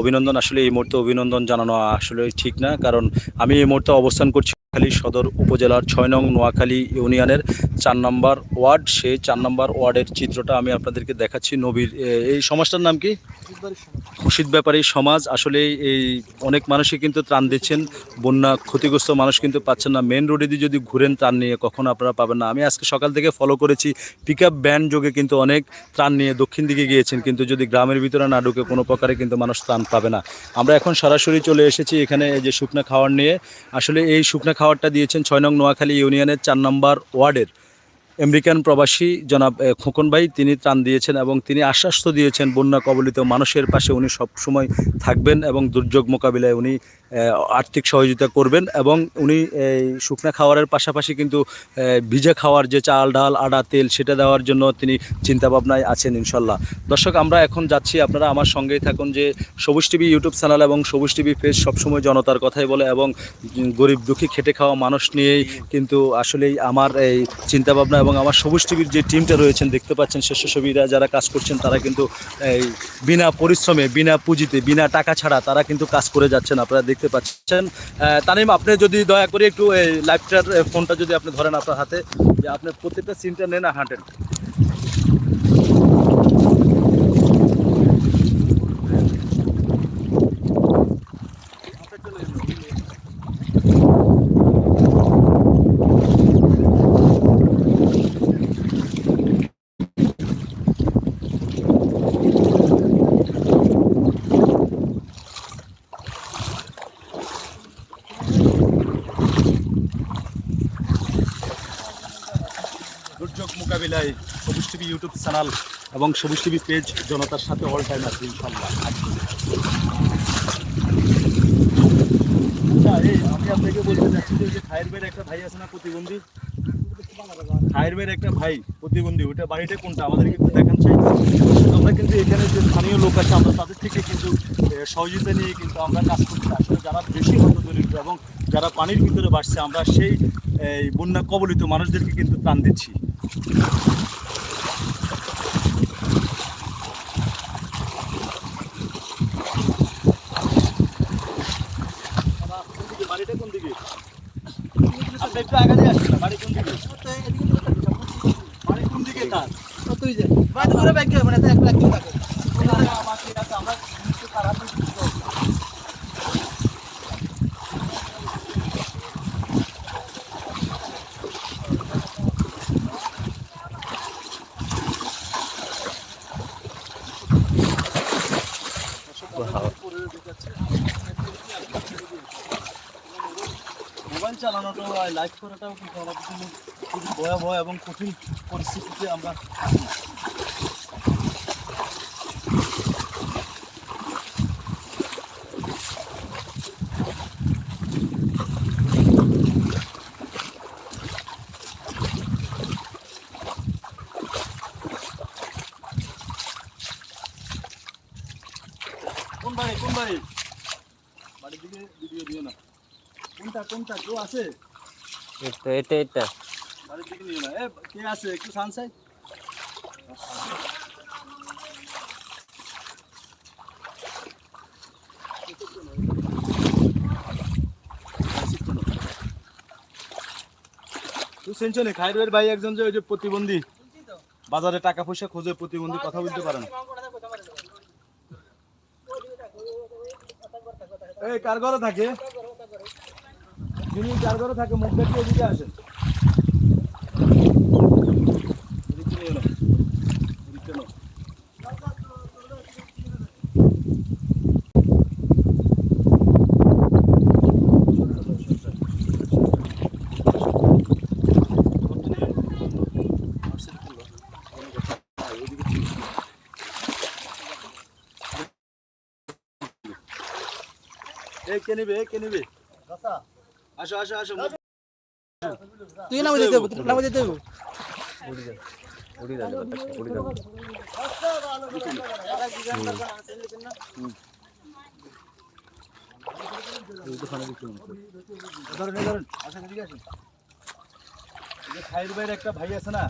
অভিনন্দন। আসলে এই মুহূর্তে অভিনন্দন জানানো আসলে ঠিক না, কারণ আমি এই মুহূর্তে অবস্থান করছি নোয়াখালী সদর উপজেলার ছয় নং নোয়াখালী ইউনিয়নের চার নম্বর ওয়ার্ড, সেই চার নম্বর ওয়ার্ডের চিত্রটা আমি আপনাদেরকে দেখাচ্ছি নবীর এই সমাজটার নাম কি? খুশিদ ব্যাপারী সমাজ। আসলে এই অনেক মানুষই কিন্তু ত্রাণ দিচ্ছেন, বন্যা ক্ষতিগ্রস্ত মানুষ কিন্তু পাচ্ছেন না। মেন রোডে দিয়ে যদি ঘুরেন ত্রাণ নিয়ে কখনো আপনারা পাবেন না। আমি আজকে সকাল থেকে ফলো করেছি পিক আপ ব্যান যোগে কিন্তু অনেক ত্রাণ নিয়ে দক্ষিণ দিকে গিয়েছেন, কিন্তু যদি গ্রামের ভিতরে না ঢুকে কোনো প্রকারে কিন্তু মানুষ ত্রাণ পাবে না। আমরা এখন সরাসরি চলে এসেছি এখানে এই যে শুকনা খাওয়ার নিয়ে। আসলে এই শুকনা খাওয়ারটা দিয়েছেন ছয় নং নোয়াখালী ইউনিয়নের চার নম্বর ওয়ার্ডের আমেরিকান প্রবাসী জনাব খোকন ভাই। তিনি ত্রাণ দিয়েছেন এবং তিনি আশ্বাস দিয়েছেন বন্যা কবলিত মানুষের পাশে উনি সবসময় থাকবেন এবং দুর্যোগ মোকাবিলায় উনি আর্থিক সহযোগিতা করবেন এবং উনি এই শুকনা খাওয়ারের পাশাপাশি কিন্তু ভিজা খাওয়ার যে চাল, ডাল আটা তেল সেটা দেওয়ার জন্য তিনি চিন্তাভাবনায় আছেন ইনশাল্লাহ। দর্শক, আমরা এখন যাচ্ছি, আপনারা আমার সঙ্গেই থাকুন যে সবুজ টিভি ইউটিউব চ্যানেল এবং সবুজ টিভি পেজ সবসময় জনতার কথাই বলে এবং গরিব দুঃখী খেটে খাওয়া মানুষ নিয়েই কিন্তু আসলেই আমার এই চিন্তাভাবনা এবং আমার সবুজ টিভির যে টিমটা রয়েছেন, দেখতে পাচ্ছেন স্বেচ্ছাসেবীরা যারা কাজ করছেন, তারা কিন্তু এই বিনা পরিশ্রমে, বিনা পুঁজিতে, বিনা টাকা ছাড়া তারা কিন্তু কাজ করে যাচ্ছেন। আপনারা দেখতে পাচ্ছেন। তানিম, আপনি যদি দয়া করে একটু লাইভটার ফোনটা যদি আপনি ধরেন আপনার হাতে, যে আপনি প্রত্যেকটা সিনটা নেন হান্ড্রেড দুর্যোগ মোকাবিলায় সবুজ টিভি ইউটিউব চ্যানেল এবং সবুজ টিভি পেজ জনতার সাথে অল টাইম আছে ইনশাল্লাহ আচ্ছা আমি আপনাকে বলতে চাচ্ছি যে খায়ের ভাইয়ের একটা ভাই আছে না, প্রতিবন্ধী? খায়ের ভাইয়ের একটা ভাই, প্রতিবন্ধী ওটা বাড়িটা কোনটা? আমাদের কিন্তু দেখান চাই আমরা কিন্তু এখানে যে স্থানীয় লোক আছে, আমরা তাদের থেকে কিন্তু সহযোগিতা নিয়ে কিন্তু আমরা কাজ করছি আসলে যারা বেশি হত দরিদ্র এবং যারা পানির ভিতরে বাসছে, আমরা সেই বন্যা কবলিত মানুষদেরকে কিন্তু ত্রাণ দিচ্ছি। বাড়িটা কোন দিকে আপনি একটু আগে দিয়ে আসেন বাড়ি কোন দিকে? বাড়ি কোন দিকে তার আমরা চালানোটা লাইভ করাটাও কিন্তু আমাদের জন্য খুবই ভয়াবহ এবং কঠিন পরিস্থিতিতে আমরা। কোন বাড়ি? কোন বাড়ি? বাড়ির দিকে ভিডিও দিও না। কোনটা কোনটা? কেউ আছে? এটা এটা এটা বাড়ির দিকে নিও না এ কে আছে? একটু সানসাই ভাই একজন যে ওই যে প্রতিবন্ধী বাজারে টাকা পয়সা খোঁজে প্রতিবন্ধী কথা বলতে পারে না। এই কার ঘরে থাকে? যিনি কার ঘরে থাকে মুখ দেখে এদিকে আসেন এদিকে নিয়ে নাও। এদিকে নাও। এই কে নিবে এই কে নিবে আসো আসো আসো তুই নামে হবে তুই নামে হবে। উড়ি যাবে উড়ি যাবে ভাইয়ের একটা ভাই আছে না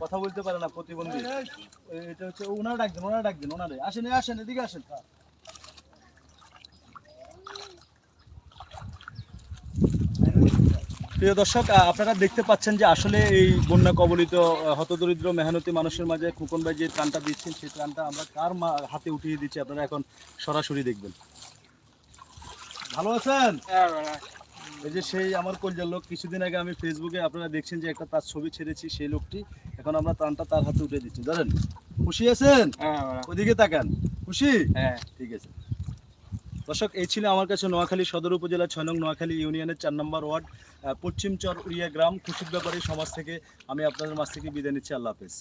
কথা বলতে পারে না প্রতিবন্ধী। এটা হচ্ছে ওনারা ডাক দেন ওনারা ডাক দেন ওনারে। আসেন আসেন এদিকে আসেন। প্রিয় দর্শক আপনারা দেখতে পাচ্ছেন যে আসলে এই বন্যা কবলিত হতদরিদ্র মেহনতি মানুষের মাঝে খোকন ভাই যে ত্রাণটা দিচ্ছেন সেই ত্রাণটা আমরা কার হাতে উঠিয়ে দিচ্ছি আপনারা এখন সরাসরি দেখবেন। ভালো আছেন? এই যে সেই আমার কলজার লোক কিছুদিন আগে আমি ফেসবুকে আপনারা দেখছেন যে একটা তার ছবি ছেড়েছি সেই লোকটি এখন আমরা ত্রাণটা তার হাতে উঠে দিচ্ছি। জানেন খুশি আছেন? ওদিকে তাকান। খুশি? হ্যাঁ। ঠিক আছে। দর্শক, এই ছিল আমার কাছে নোয়াখালী সদর উপজেলা ছয় নং নোয়াখালী ইউনিয়নের চার নম্বর ওয়ার্ড পশ্চিমচর পশ্চিম চর উড়িয়া গ্রাম খুশির ব্যাপারী সমাজ থেকে আমি আপনাদের মাছ থেকে বিদায় নিচ্ছি। আল্লাহ হাফেজ।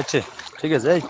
আচ্ছা ঠিক আছে, এই।